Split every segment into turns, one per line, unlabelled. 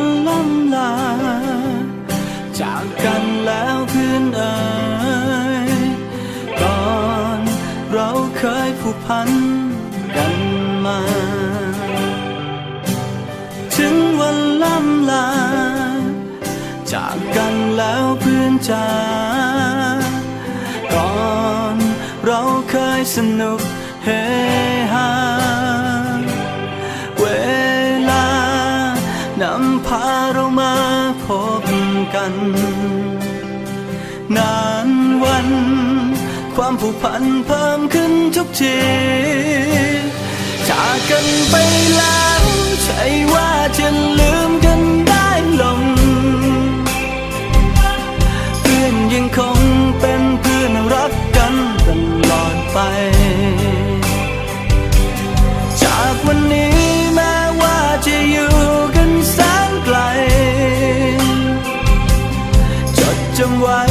นล่ำลา จากกันแล้วเพื่นเอ๋ยก่อนเราเคยผูกพันกันมา ถึงวันล้ำลา จากกันแล้วพื้นจาก่อนเราเคยสนุกเฮ พาเรามาพบกัน นานวัน ความผูกพันเพิ่มขึ้นทุกทีจากกันไปแล้ว ใช่ว่าจะลืมกัน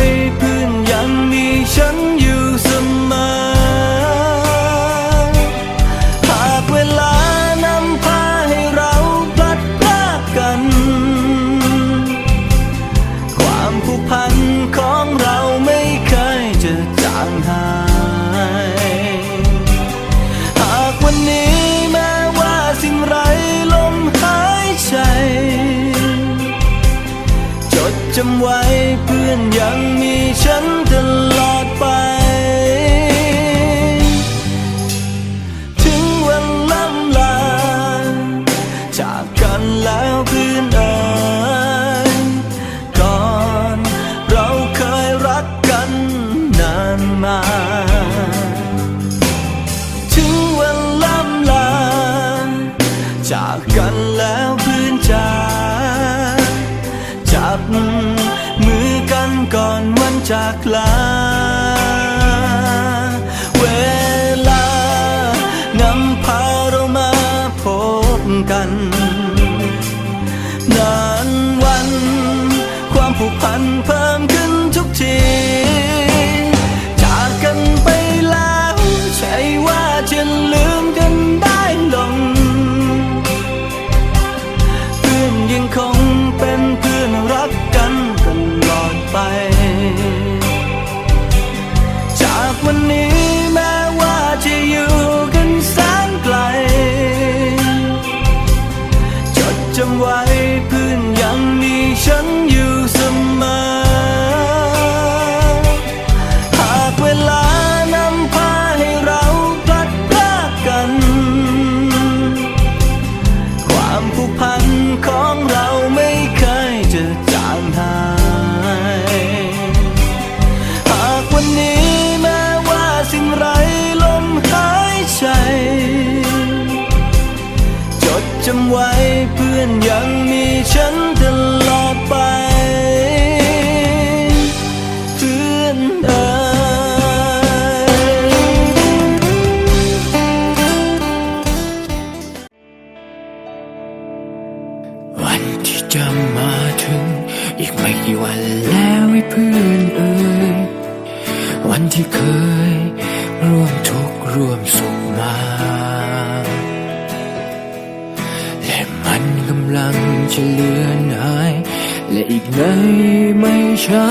ให้เพื่อนยังมีฉันอยู่ จำไว้เพื่อนยังมีฉันตลอดไป ถึงวันล่ำลา จากกันแล้วเพื่อนเอ่ยก่อนเราเคยรักกันนานมา ถึงวันล่ำลาจาก มือกันก่อนวันจากลา เวลานำพาเรามาพบกัน นานวัน ความผูกพันเพิ่มขึ้นทุกทีจากกันไปแล้วใช่ว่าจะลืมกันได้ลงเพื่อนยังคง จำไว้เพื่อนยังมีฉันตลอดไปเพื่อนเอ่ย
วันที่จะมาถึง อีกไม่กี่วันแล้วไอ้เพื่อนเอ่ยวันที่เคย ร่วมทุกข์ร่วมสุขมาำลังจะเลือนหาย และอีกในไม่ช้า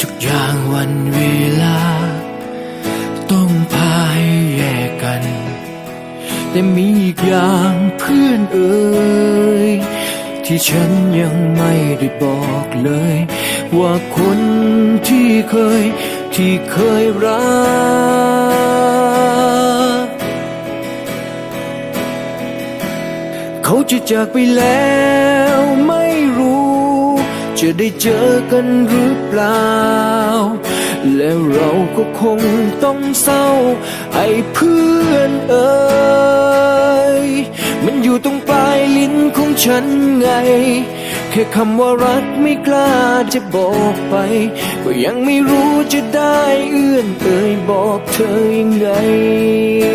ทุกอย่างวันเวลา ต้องพาให้แยกกัน แต่มีอีกอย่างเพื่อนเอ่ยที่ฉันยังไม่ได้บอกเลย ว่าคนที่เคยที่เคยรัก เขาจะจากไปแล้วไม่รู้ จะได้เจอกันหรือเปล่า แล้วเราก็คงต้องเศร้าไอ้เพื่อนเอ่ยมันอยู่ตรงปลายลิ้นของฉันไง แค่คำว่ารักไม่กล้าจะบอกไป ก็ยังไม่รู้จะได้เอื้อนเอ่ยบอกเธอยังไง